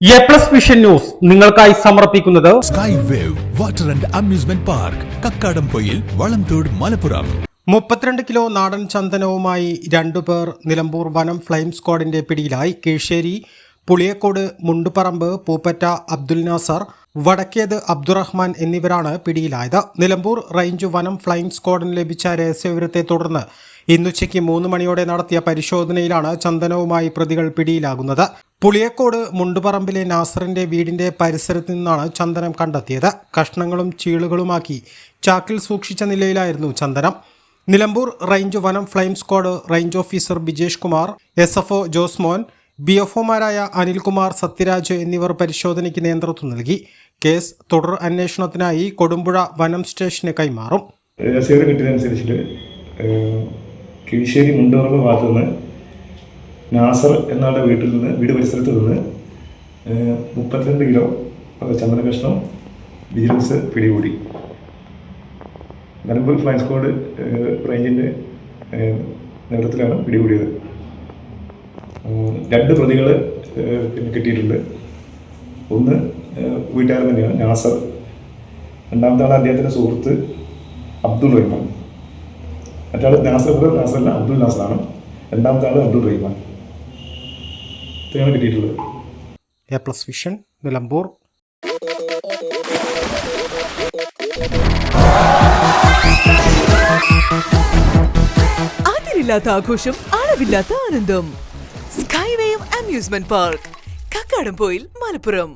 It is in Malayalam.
എ പ്ലസ് വിഷൻ ന്യൂസ് നിങ്ങൾക്കായി സമർപ്പിക്കുന്നത് Sky Wave Water and Amusement Park Kakkadampoyil Valamthodu Malappuram മുപ്പത്തിരണ്ട് കിലോ നാടൻ ചന്ദനവുമായി രണ്ടുപേർ നിലമ്പൂർ വനം ഫ്ലൈം സ്ക്വാഡിന്റെ പിടിയിലായി. കീഴ്ശേരി പുളിയക്കോട് മുണ്ടുപറമ്പ് പൂപ്പറ്റ അബ്ദുൽ നാസർ വടക്കേത് അബ്ദുറഹ്മാൻ എന്നിവരാണ് പിടിയിലായത്. നിലമ്പൂർ റേഞ്ച് വനം ഫ്ലൈം സ്ക്വാഡിന് ലഭിച്ച രഹസ്യവിവരത്തെ തുടർന്ന് ഇന്നുച്ചയ്ക്ക് മൂന്ന് മണിയോടെ നടത്തിയ പരിശോധനയിലാണ് ചന്ദനവുമായി പ്രതികൾ പിടിയിലാകുന്നത്. പുളിയക്കോട് മുണ്ടുപറമ്പിലെ നാസറിന്റെ വീടിന്റെ പരിസരത്തു നിന്നാണ് ചന്ദനം കണ്ടെത്തിയത്. കഷ്ണങ്ങളും ചീളുകളുമാക്കി ചാക്കിൽ സൂക്ഷിച്ച നിലയിലായിരുന്നു ചന്ദനം. നിലമ്പൂർ റേഞ്ച് വനം flying squad range officer Bijesh Kumar S F O Josmon B F ഒമാരായ Anilkumar Sathyaraj എന്നിവർ പരിശോധനയ്ക്ക് നേതൃത്വം നൽകി. കേസ് തുടർ അന്വേഷണത്തിനായി കൊടുമ്പുഴ വനം സ്റ്റേഷന് കൈമാറും. കിട്ടിയതനുസരിച്ചിട്ട് കിഴിശ്ശേരി മുണ്ടുപറമ്പ് ഭാഗത്ത് നിന്ന് നാസർ എന്നാളുടെ വീട്ടിൽ നിന്ന് വീട് പരിസരത്ത് നിന്ന് മുപ്പത്തിരണ്ട് കിലോ ചന്ദന കഷ്ണം വിജിലൻസ് പിടികൂടി. നിലമ്പൂർ ഫ്ലൈ സ്ക്വാഡ് റേഞ്ചിന്റെ നേതൃത്വത്തിലാണ് പിടികൂടിയത്. രണ്ട് പ്രതികൾ പിന്നെ കിട്ടിയിട്ടുണ്ട്. ഒന്ന് വീട്ടുകാരൻ തന്നെയാണ് നാസർ. രണ്ടാമത്തെ അദ്ദേഹത്തിന്റെ സുഹൃത്ത് അബ്ദുൾ റഹ്മാൻ. മറ്റാൾ നാസർ നാസറല്ല അബ്ദുൾ നാസറാണ്. രണ്ടാമത്തെ ആൾ അബ്ദുൾ റഹ്മാൻ. ഇത്രയാണ് കിട്ടിയിട്ടുള്ളത്. A plus Vision Nilambur. അതിരില്ലാത്ത ആഘോഷം അളവില്ലാത്ത ആനന്ദം. Sky Wave Amusement Park Kakkadampoyil Malappuram.